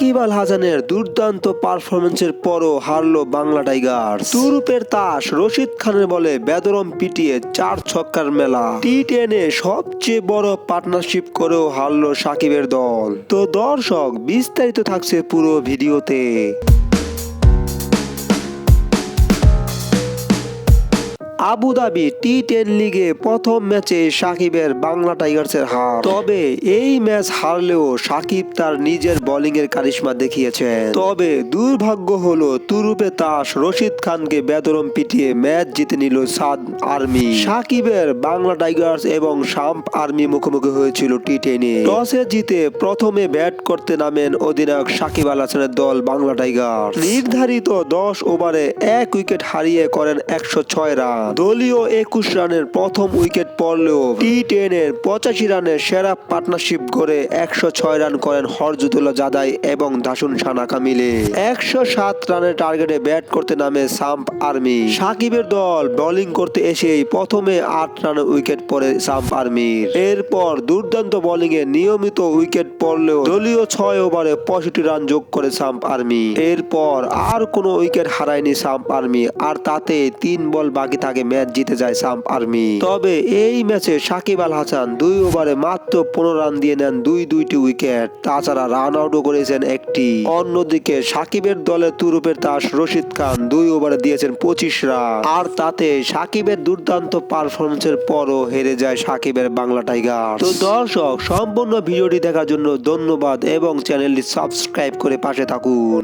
সাকিব আল হাসানের দুর্দান্ত পারফরমেন্সের পরও হারলো বাংলা টাইগার তুরুপের তাস রশিদ খানের বলে বেদরম পিটিয়ে চার ছক্কার মেলা। টি টেনে সবচেয়ে বড় পার্টনারশিপ করেও হারলো সাকিবের দল। তো দর্শক, বিস্তারিত থাকছে পুরো ভিডিওতে। আবুধাবি টি টেন লিগে প্রথম ম্যাচে সাকিবের বাংলা টাইগার্সের হার। তবে এই ম্যাচ হারলেও সাকিব তার নিজের বোলিং এর কারিশমা দেখিয়েছেন। তবে দুর্ভাগ্য হলো তুরুপে তাস রশিদ খানকে বেদরম পিটিয়ে ম্যাচ জিতে নিল সাদ আর্মি। সাকিবের বাংলা টাইগার্স এবং শাম্প আর্মি মুখোমুখি হয়েছিল টি টেনে টসে জিতে প্রথমে ব্যাট করতে নামেন অধিনায়ক সাকিব আল হাসানের দল বাংলা টাইগার নির্ধারিত দশ ওভারে এক উইকেট হারিয়ে করেন একশো ছয় রান। দলীয় একুশ রানের প্রথম উইকেট পড়লেও টি টেনের পঁচাশি রানের সেরা পার্টনারশিপ করে একশো ছয় রান করেন হরজুদুল্লাহ জাদাই এবং দাসুন সানাকা মিলে। একশো সাত রানের টার্গেটে ব্যাট করতে নামে সাম্প আর্মি। সাকিবের দল বোলিং করতে এসেই প্রথমে আট রানের উইকেট পড়ে সাম্প আর্মির। এরপর দুর্দান্ত বোলিং এ নিয়মিত উইকেট পড়লেও দলীয় ছয় ওভারে পঁয়ষট্টি রান যোগ করে সাম্প আর্মি। এরপর আর কোনো উইকেট হারায়নি সাম্প আর্মি, আর তাতে তিন বল বাকি থাকে ম্যাচ জিতে যায় সাম্প আর্মি। তবে এই ম্যাচে সাকিব আল হাসান দুই ওভারে মাত্র পনেরো রান দিয়ে নেন দুই দুইটি উইকেট। তাছাড়া রান আউটও করেছেন একটি। অন্যদিকে সাকিবের দলের তুরুপের তাস রশিদ খান দুই ওভারে দিয়েছেন পঁচিশ রান। আর তাতে সাকিবের দুর্দান্ত পারফরমেন্সের পরও হেরে যায় সাকিবের বাংলা টাইগার তো দর্শক, সম্পূর্ণ ভিডিওটি দেখার জন্য ধন্যবাদ এবং চ্যানেলটি সাবস্ক্রাইব করে পাশে থাকুন।